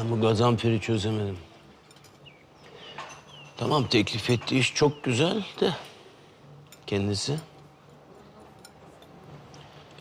Ben bu Gazanfer'i çözemedim. Tamam teklif ettiği iş çok güzel de kendisi.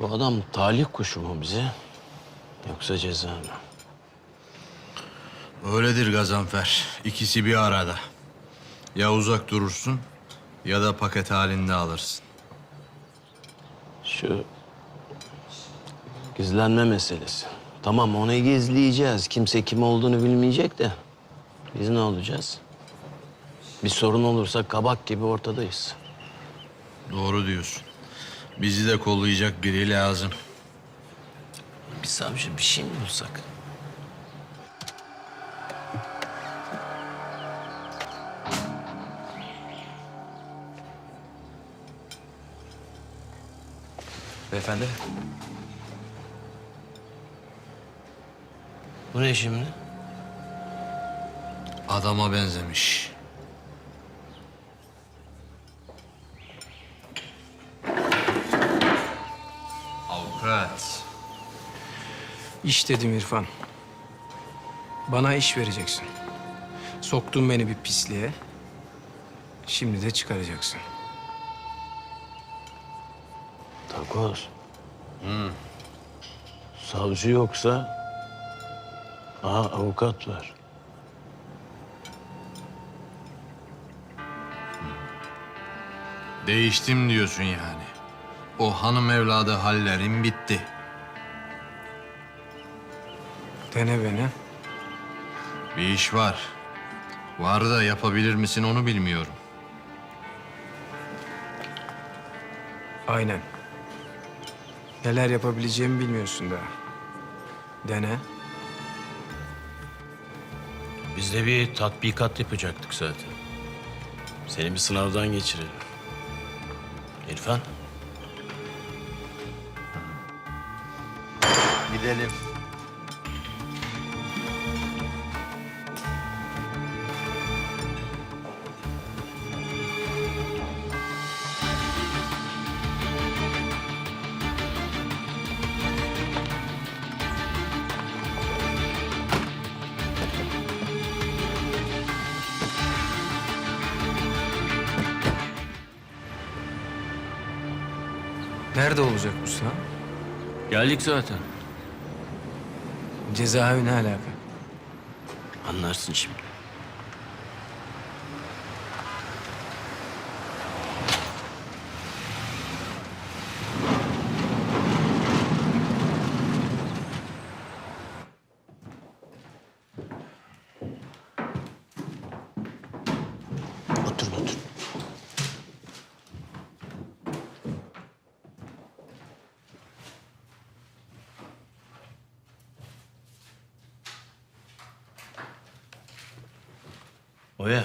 Bu adam talih kuşu mu bize yoksa ceza mı? Öyledir Gazanfer. İkisi bir arada. Ya uzak durursun ya da paket halinde alırsın. Şu gizlenme meselesi. Tamam onu gizleyeceğiz. Kimse kim olduğunu bilmeyecek de biz ne olacağız? Bir sorun olursa kabak gibi ortadayız. Doğru diyorsun. Bizi de kollayacak biri lazım. Bir savcı bir şey mi bulsak? Beyefendi. Bu ne şimdi? Adama benzemiş. Avukat. İş dedim İrfan. Bana iş vereceksin. Soktun beni bir pisliğe. Şimdi de çıkaracaksın. Takoz. Savcı yoksa... Aha avukat var. Değiştim diyorsun yani. O hanım evladı hallerin bitti. Dene beni. Bir iş var. Var da yapabilir misin onu bilmiyorum. Aynen. Neler yapabileceğimi bilmiyorsun daha. Dene. Biz de bir tatbikat yapacaktık zaten. Seni bir sınavdan geçirelim. İrfan. Gidelim. Nerede olacak bu sınav? Geldik zaten. Cezaevi ne alaka? Anlarsın şimdi. Oya.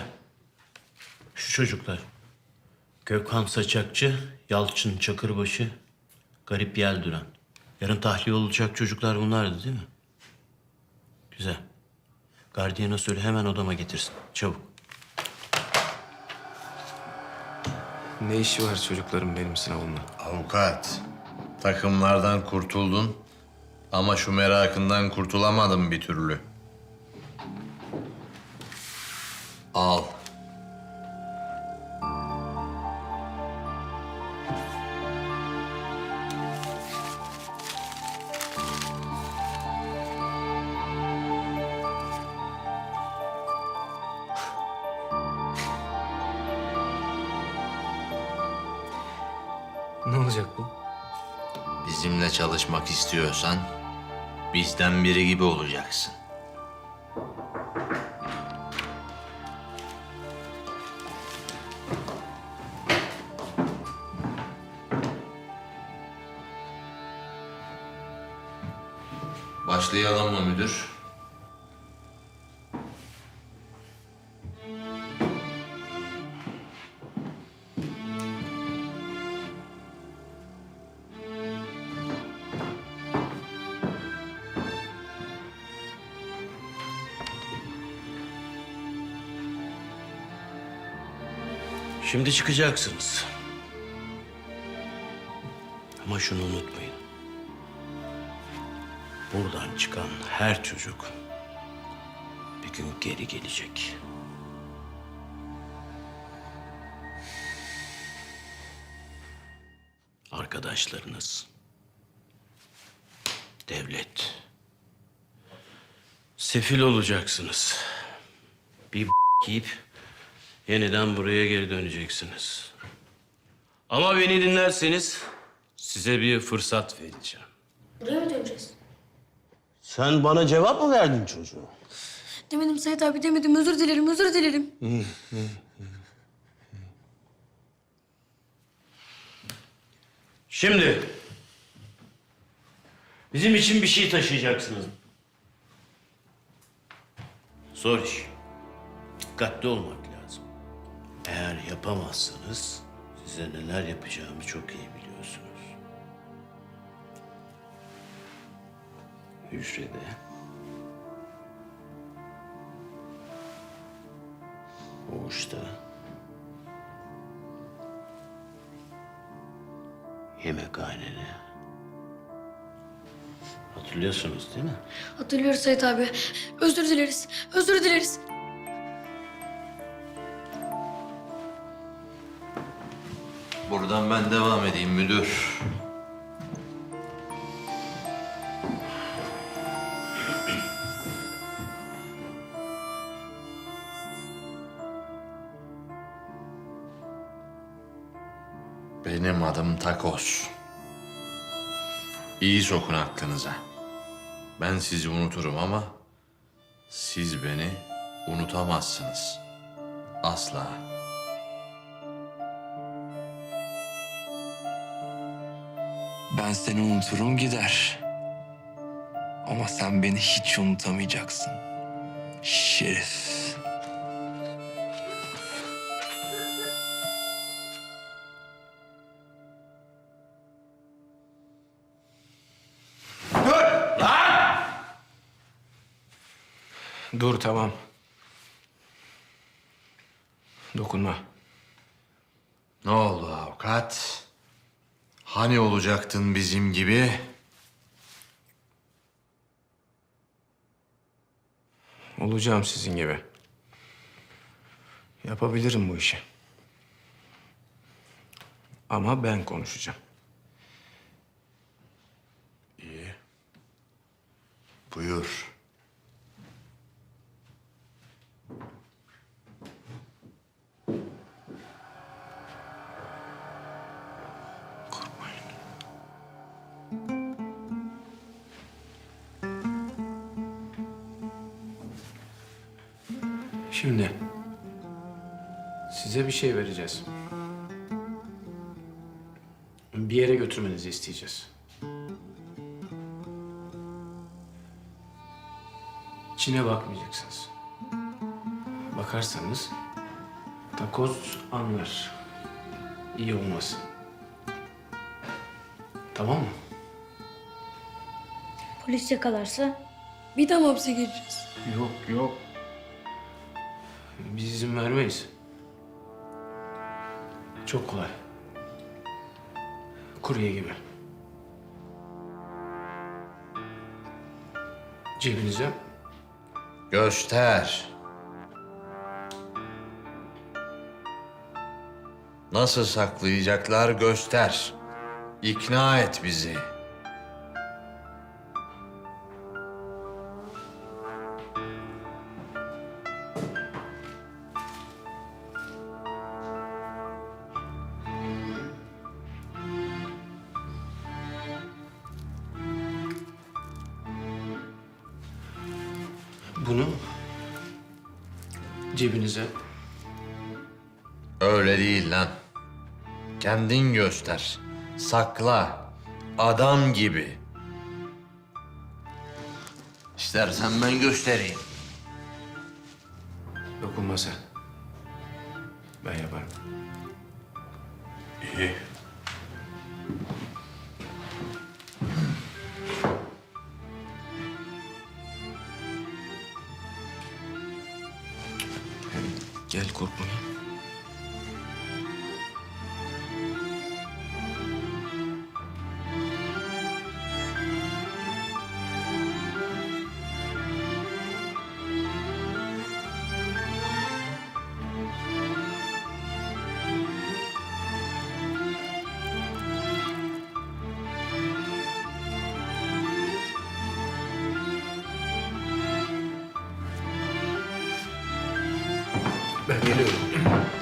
Şu çocuklar. Gökhan Saçakçı, Yalçın Çakırbaşı, Garip Yelduran. Yarın tahliye olacak çocuklar bunlardı değil mi? Güzel. Gardiyana söyle hemen odama getirsin. Çabuk. Ne işi var çocukların benim sınavımla? Avukat. Takımlardan kurtuldun ama şu merakından kurtulamadın bir türlü. Al. Ne olacak bu? Bizimle çalışmak istiyorsan bizden biri gibi olacaksın. Başlayalım mı müdür? Şimdi çıkacaksınız. Ama şunu unutmayın. Buradan çıkan her çocuk bir gün geri gelecek. Arkadaşlarınız, devlet, sefil olacaksınız. Bir yiyip yeniden buraya geri döneceksiniz. Ama beni dinlerseniz size bir fırsat vereceğim. Buraya mı döneceğiz? Sen bana cevap mı verdin çocuğu? Demedim Sait abi demedim. Özür dilerim, özür dilerim. Şimdi bizim için bir şey taşıyacaksınız. Zor iş. Dikkatli olmak lazım. Eğer yapamazsanız size neler yapacağımı çok iyi biliyorsunuz. Hücrede Oğuşta yemekhanede. Hatırlıyorsunuz değil mi? Hatırlıyoruz Sait abi. Özür dileriz, özür dileriz. Buradan ben devam edeyim müdür. Benim adım Takos. İyi sokun aklınıza. Ben sizi unuturum ama siz beni unutamazsınız. Asla. Ben seni unuturum gider. Ama sen beni hiç unutamayacaksın. Şerif. Dur tamam. Dokunma. Ne oldu avukat? Hani olacaktın bizim gibi? Olacağım sizin gibi. Yapabilirim bu işi. Ama ben konuşacağım. Buyur. Şimdi size bir şey vereceğiz. Bir yere götürmenizi isteyeceğiz. İçine bakmayacaksınız. Bakarsanız takoz anlar. İyi olmaz. Tamam mı? Polis yakalarsa bir daha mı hapse gireceğiz? Yok yok. Biz izin vermeyiz. Çok kolay. Kurye gibi. Cebinize Göster. Nasıl saklayacaklar göster. İkna et bizi. Bunu cebinize Öyle değil lan. Kendin göster. Sakla. Adam gibi. İstersen ben göstereyim. dokunma sen. Ben yaparım. İyi. Geliyorum.